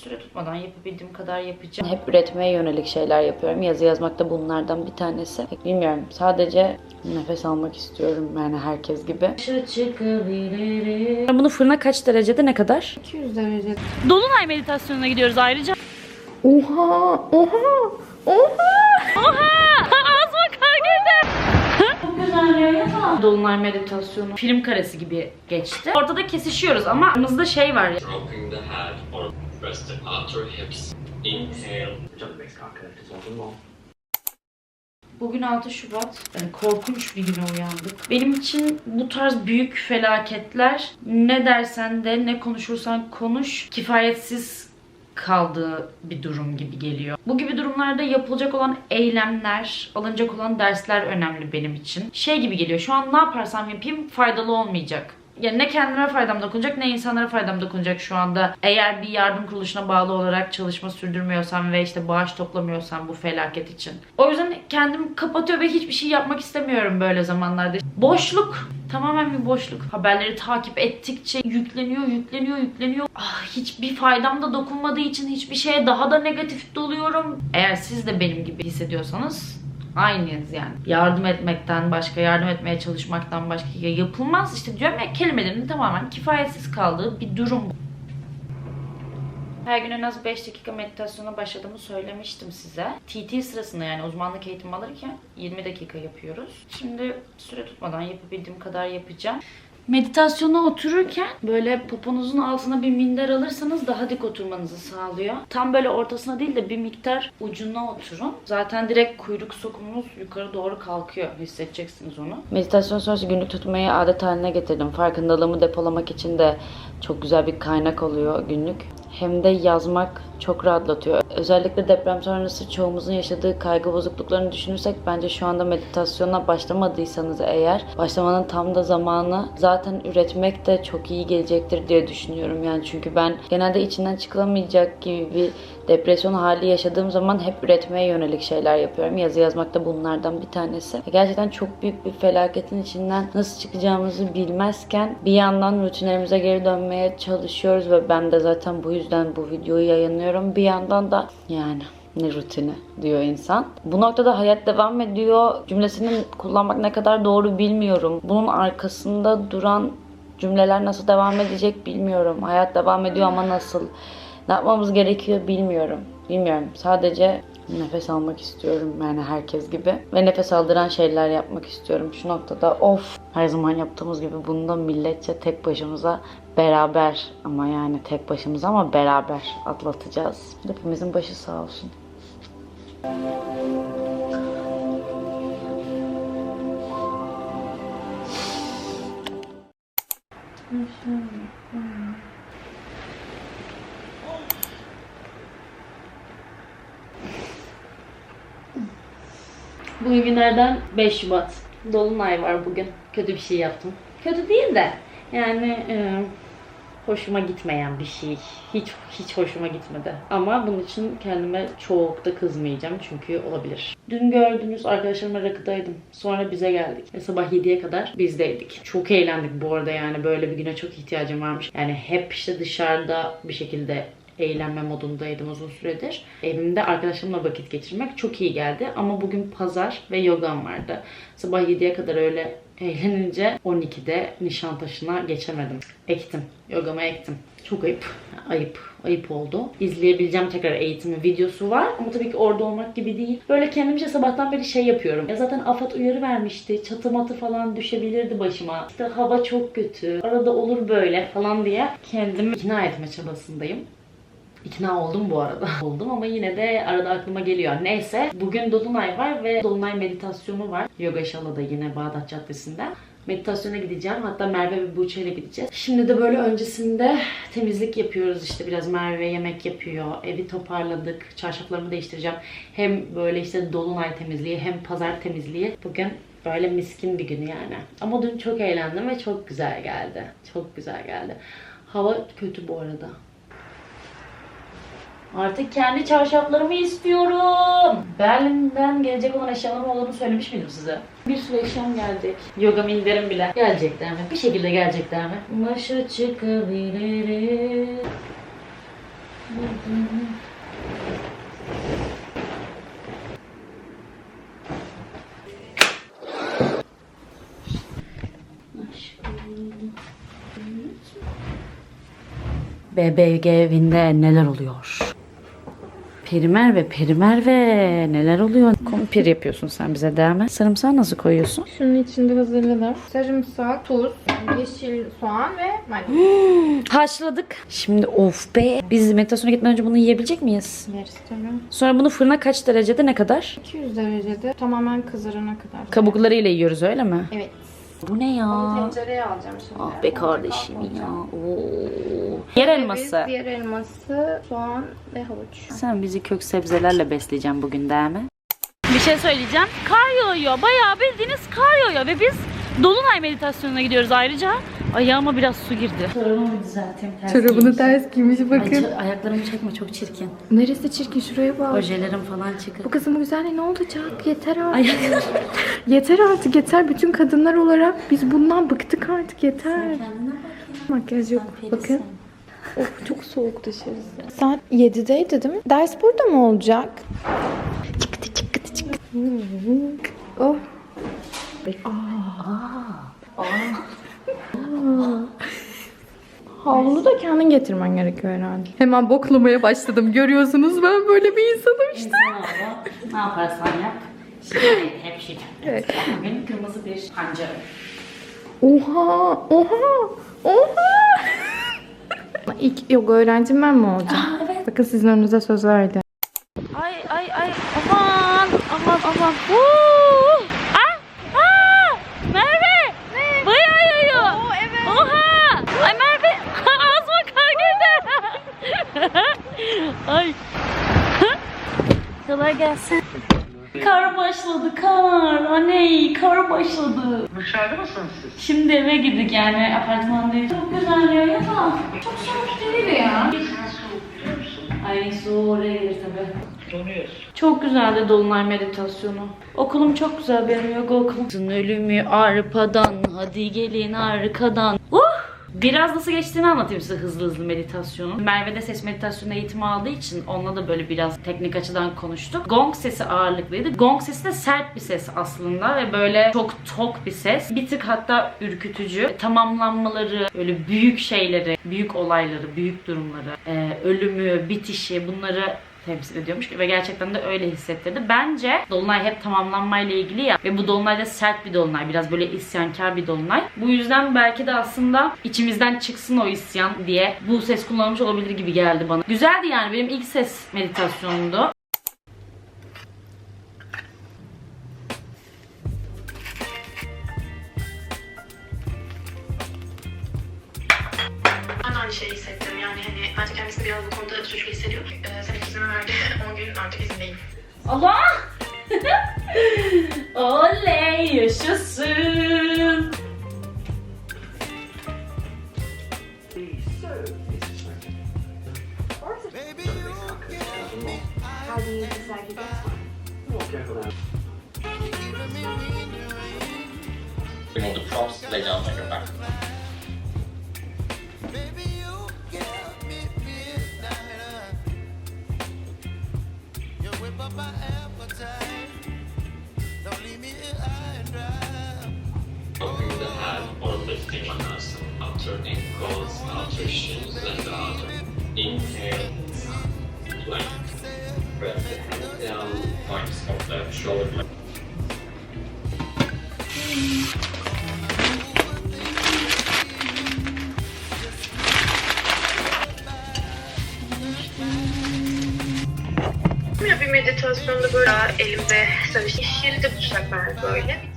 süre tutmadan yapabildiğim kadar yapacağım. Hep üretmeye yönelik şeyler yapıyorum. Yazı yazmak da bunlardan bir tanesi. Pek bilmiyorum. Sadece nefes almak istiyorum yani herkes gibi. Bunu fırına kaç derecede ne kadar? 200 derece. Dolunay meditasyonuna gidiyoruz ayrıca. Oha! Oha! Oha! Ağzıma kar girdi. Çok güzel ya. Dolunay meditasyonu film karesi gibi geçti. Ortada kesişiyoruz ama aramızda şey var ya. Dropping the head or rest the outer hips. Inhale. Bugün 6 Şubat. Yani korkunç bir güne uyandık. Benim için bu tarz büyük felaketler ne dersen de ne konuşursan konuş kifayetsiz kaldığı bir durum gibi geliyor. Bu gibi durumlarda yapılacak olan eylemler, alınacak olan dersler önemli benim için. Şey gibi geliyor. Şu an ne yaparsam yapayım faydalı olmayacak. Yani ne kendime faydam dokunacak ne insanlara faydam dokunacak şu anda. Eğer bir yardım kuruluşuna bağlı olarak çalışma sürdürmüyorsam ve işte bağış toplamıyorsam bu felaket için. O yüzden kendimi kapatıyor ve hiçbir şey yapmak istemiyorum böyle zamanlarda. Boşluk. Tamamen bir boşluk. Haberleri takip ettikçe yükleniyor, yükleniyor, yükleniyor. Ah, hiçbir faydam da dokunmadığı için hiçbir şeye daha da negatif doluyorum. Eğer siz de benim gibi hissediyorsanız aynıyız yani. Yardım etmekten başka, yardım etmeye çalışmaktan başka ya yapılmaz. İşte diyorum ya kelimelerin tamamen kifayetsiz kaldığı bir durum bu. Her gün en az 5 dakika meditasyona başladığımı söylemiştim size. TT sırasında yani uzmanlık eğitimi alırken 20 dakika yapıyoruz. Şimdi süre tutmadan yapabildiğim kadar yapacağım. Meditasyona otururken böyle poponuzun altına bir minder alırsanız daha dik oturmanızı sağlıyor. Tam böyle ortasına değil de bir miktar ucuna oturun. Zaten direkt kuyruk sokumunuz yukarı doğru kalkıyor. Hissedeceksiniz onu. Meditasyon sonrası günlük tutmayı adet haline getirdim. Farkındalığımı depolamak için de çok güzel bir kaynak oluyor günlük. Hem de yazmak çok rahatlatıyor. Özellikle deprem sonrası çoğumuzun yaşadığı kaygı bozukluklarını düşünürsek bence şu anda meditasyona başlamadıysanız eğer başlamanın tam da zamanı zaten üretmek de çok iyi gelecektir diye düşünüyorum. Yani çünkü ben genelde içinden çıkılamayacak gibi bir depresyon hali yaşadığım zaman hep üretmeye yönelik şeyler yapıyorum. Yazı yazmak da bunlardan bir tanesi. Gerçekten çok büyük bir felaketin içinden nasıl çıkacağımızı bilmezken bir yandan rutinlerimize geri dönmeye çalışıyoruz ve ben de zaten bu yüzden bu videoyu yayınlıyorum. Bir yandan da yani ne rutini diyor insan. Bu noktada hayat devam ediyor cümlesini kullanmak ne kadar doğru bilmiyorum. Bunun arkasında duran cümleler nasıl devam edecek bilmiyorum. Hayat devam ediyor ama nasıl? Ne yapmamız gerekiyor bilmiyorum. Bilmiyorum. Sadece nefes almak istiyorum yani herkes gibi. Ve nefes aldıran şeyler yapmak istiyorum. Şu noktada of her zaman yaptığımız gibi bunu da milletçe tek başımıza beraber ama yani tek başımıza ama beraber atlatacağız. Hepimizin başı sağ olsun. Bugün günlerden 5 Şubat. Dolunay var bugün. Kötü bir şey yaptım. Kötü değil de yani e, hoşuma gitmeyen bir şey. Hiç hiç hoşuma gitmedi. Ama bunun için kendime çok da kızmayacağım çünkü olabilir. Dün gördüğünüz arkadaşlarımla rakıdaydım. Sonra bize geldik. Ve sabah 7'ye kadar bizdeydik. Çok eğlendik bu arada yani böyle bir güne çok ihtiyacım varmış. Yani hep işte dışarıda bir şekilde eğlenme modundaydım uzun süredir. Evimde arkadaşlarımla vakit geçirmek çok iyi geldi. Ama bugün pazar ve yogam vardı. Sabah 7'ye kadar öyle eğlenince 12'de Nişantaşı'na geçemedim. Ektim. Yogama ektim. Çok ayıp. Ayıp. Ayıp oldu. İzleyebileceğim tekrar eğitimi videosu var. Ama tabii ki orada olmak gibi değil. Böyle kendimce sabahtan beri şey yapıyorum. Ya zaten AFAD uyarı vermişti. Çatı matı falan düşebilirdi başıma. İşte hava çok kötü. Arada olur böyle falan diye kendimi ikna etme çabasındayım. İkna oldum bu arada. Oldum ama yine de arada aklıma geliyor. Neyse bugün Dolunay var ve Dolunay meditasyonu var. Yoga Shala'da yine Bağdat Caddesi'nde. Meditasyona gideceğim. Hatta Merve ve Buğçe ile gideceğiz. Şimdi de böyle öncesinde temizlik yapıyoruz işte. Biraz Merve yemek yapıyor. Evi toparladık. Çarşaflarımı değiştireceğim. Hem böyle işte Dolunay temizliği hem pazar temizliği. Bugün böyle miskin bir gün yani. Ama dün çok eğlendim ve çok güzel geldi. Çok güzel geldi. Hava kötü bu arada. Artık kendi çarşaflarımı istiyorum. Berlin'den gelecek olan eşyalarım olduğunu söylemiş miydim size? Bir sürü eşyam gelecek. Yoga minderim bile. Gelecekler mi? Bir şekilde gelecekler mi? Başa çıkabiliriz. BBG evinde neler oluyor? Perimer ve Perimer ve neler oluyor? Kumpir yapıyorsun sen bize değil mi? Sarımsağı nasıl koyuyorsun? Şunun içinde hazırladım. Sarımsak, tuz, yeşil soğan ve maydanoz. Haşladık. Şimdi of be. Biz meditasyona gitmeden önce bunu yiyebilecek miyiz? Yeriz tabii. Sonra bunu fırına kaç derecede ne kadar? 200 derecede tamamen kızarana kadar. Kabuklarıyla yiyoruz öyle mi? Evet. Bu ne ya? Tencereye alacağım şimdi. Ah be kardeşim ya. Oo. Yer elması. Diğer elması, soğan ve havuç. Sen bizi kök sebzelerle besleyeceksin bugün değil mi? Bir şey söyleyeceğim. Kar yağıyor. Bayağı bildiğiniz kar yağıyor ve biz Dolunay meditasyonuna gidiyoruz ayrıca. Ayağıma biraz su girdi. Çorabımı düzelteyim. Ters Çorabını giymiş. ters giymiş Ay, bakın. ço- ayaklarımı çekme çok çirkin. Neresi çirkin şuraya bak. Ojelerim falan çıkık. Bu kızın bu güzelliği ne olacak? Yeter artık. Yeter artık yeter. Bütün kadınlar olarak biz bundan bıktık artık yeter. Makyaj yok. Bakın. Of çok soğuk dışarısı. Saat 7'deydi değil mi? Ders burada mı olacak? Çıktı çıktı çıktı. Oh. Havlu da kendin getirmen gerekiyor herhalde. Hemen boklamaya başladım. Görüyorsunuz ben böyle bir insanım işte. Ne yaparsan yap. Şikayet hep şikayet. Evet. Bugün kırmızı bir pancarım. Oha! Oha! Oha! İlk yoga öğrencim ben mi olacağım? evet. Bakın sizin önünüze söz verdi. Ay ay ay aman aman aman. Huu! Ah! Ah! Merve! Ne? Bayağı yayıyor. Oo evet. Oha! Ay Merve ağzıma kar girdi. ay. Kolay gelsin. Kar başladı kar. Aney kar başladı. Dışarıda mısınız siz? Şimdi eve girdik yani apartmandayız. Çok güzel ya ya da çok soğuk değil ya. Ay soğuğu oraya gelir tabii. Donuyoruz. Çok güzeldi Dolunay meditasyonu. Okulum çok güzel benim yoga okulum. Ölümü arpadan, hadi gelin arkadan. Uh! Biraz nasıl geçtiğini anlatayım size hızlı hızlı meditasyonun. Merve de ses meditasyonu eğitimi aldığı için onunla da böyle biraz teknik açıdan konuştuk. Gong sesi ağırlıklıydı. Gong sesi de sert bir ses aslında ve böyle çok tok bir ses. Bir tık hatta ürkütücü. Tamamlanmaları, böyle büyük şeyleri, büyük olayları, büyük durumları, e, ölümü, bitişi bunları temsil ediyormuş ve gerçekten de öyle hissettirdi. Bence Dolunay hep tamamlanmayla ilgili ya ve bu Dolunay da sert bir Dolunay. Biraz böyle isyankar bir Dolunay. Bu yüzden belki de aslında içimizden çıksın o isyan diye bu ses kullanılmış olabilir gibi geldi bana. Güzeldi yani benim ilk ses meditasyonumdu. Allah! Oley yaşasın. How do you decide to Bring All the props lay down on your back. Outer ankles, outer shins, and the outer. Inhale. Plank. Press the hand down. Points of the shoulder. Bir meditasyonda böyle elimde tabii şişleri de böyle.